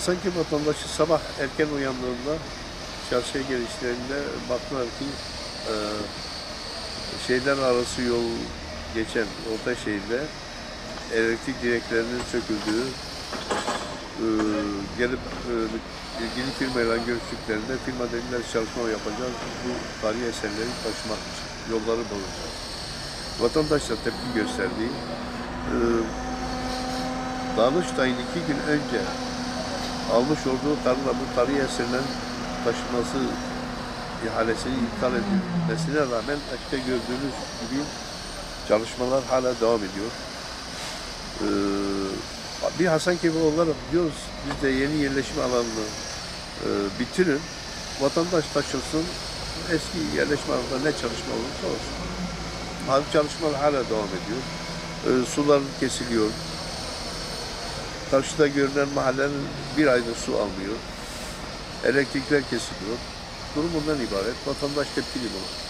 Sanki vatandaşı sabah erken uyandığında çarşıya gelişlerinde baktılar ki e, şeyler arası yol geçen orta şehirde elektrik direklerinin söküldüğü e, gelip e, ilgili firmayla görüştüklerinde firma dediler çalışma yapacağız bu tarihi eserleri taşımak yolları bulacağız. Vatandaş da tepki gösterdi. E, Danıştay'ın iki gün önce almış olduğu kararla bu tarihi eserlerin taşınması ihalesini iptal edilmesine rağmen işte gördüğünüz gibi çalışmalar hala devam ediyor. Ee, bir Hasankeyf'i olarak diyoruz biz de yeni yerleşim alanını e, bitirin, vatandaş taşınsın, eski yerleşim alanında ne çalışma olursa olsun. Abi çalışmalar hala devam ediyor. Ee, sular kesiliyor. Karşıda görünen mahallenin bir aydır su almıyor. Elektrikler kesiliyor. Durum bundan ibaret. Vatandaş tepkili bu.